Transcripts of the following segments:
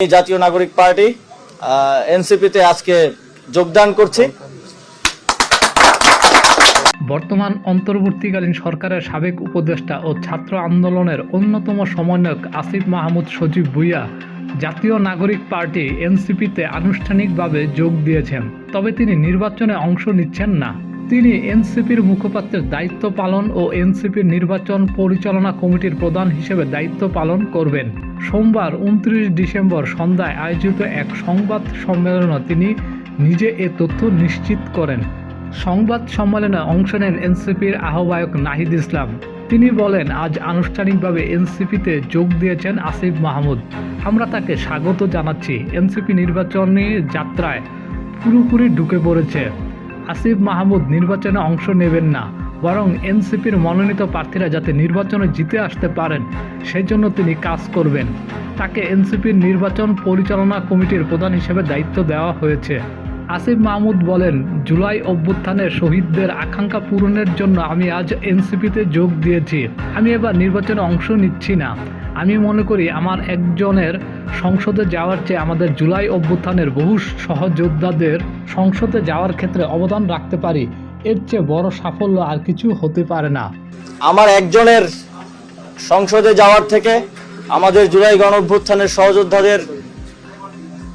জাতীয় নাগরিক পার্টি এনসিপিতে আজকে যোগদান করছি। বর্তমান অন্তর্বর্তীকালীন সরকারের সাবেক উপদেষ্টা ও ছাত্র আন্দোলনের অন্যতম সমন্বয়ক আসিফ মাহমুদ সজীব ভুইয়া জাতীয় নাগরিক পার্টি এনসিপিতে আনুষ্ঠানিকভাবে যোগ দিয়েছেন। তবে তিনি নির্বাচনে অংশ নিচ্ছেন না। তিনি এনসিপির মুখপাত্রের দায়িত্ব পালন ও এনসিপির নির্বাচন পরিচালনা কমিটির প্রধান হিসেবে দায়িত্ব পালন করবেন। সোমবার উনত্রিশ ডিসেম্বর সন্ধ্যায় আয়োজিত এক সংবাদ সম্মেলনে তিনি নিজে এ তথ্য নিশ্চিত করেন। সংবাদ সম্মেলনে অংশ নেন এনসিপির আহ্বায়ক নাহিদ ইসলাম। তিনি বলেন, আজ আনুষ্ঠানিকভাবে এনসিপিতে যোগ দিয়েছেন আসিফ মাহমুদ। আমরা তাকে স্বাগত জানাচ্ছি। এনসিপি নির্বাচনী যাত্রায় পুরোপুরি ঢুকে পড়েছে। আসিফ মাহমুদ নির্বাচনে অংশ নেবেন না। বরং এনসিপির মনোনীত প্রার্থীরা যাতে নির্বাচনে জিতে আসতে পারেন, সেজন্য তিনি কাজ করবেন। তাকে এনসিপির নির্বাচন পরিচালনা কমিটির প্রধান হিসেবে দায়িত্ব দেওয়া হয়েছে। আসিফ মাহমুদ বলেন, জুলাই অভ্যুত্থানের শহীদদের আকাঙ্ক্ষা পূরণের জন্য আমি আজ এনসিপিতে যোগ দিয়েছি। আমি এবার নির্বাচনে অংশ নিচ্ছি না। আমি মনে করি, আমার একজনের সংসদে যাওয়ার চেয়ে আমাদের জুলাই অভ্যুত্থানের বহু সহযোদ্ধাদের সংসদে যাওয়ার ক্ষেত্রে অবদান রাখতে পারি। এর চেয়ে বড় সাফল্য আর কিছু হতে পারে না। আমার একজনের সংসদে যাওয়ার থেকে আমাদের জুলাই গণ অভ্যুত্থানের সহযোদ্ধাদের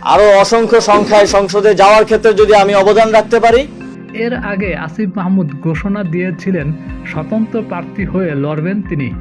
আরও অসংখ্য সংখ্যায় সংসদে যাওয়ার ক্ষেত্রে যদি আমি অবদান রাখতে পারি। এর আগে আসিফ মাহমুদ ঘোষণা দিয়েছিলেন স্বতন্ত্র প্রার্থী হয়ে লড়বেন তিনি।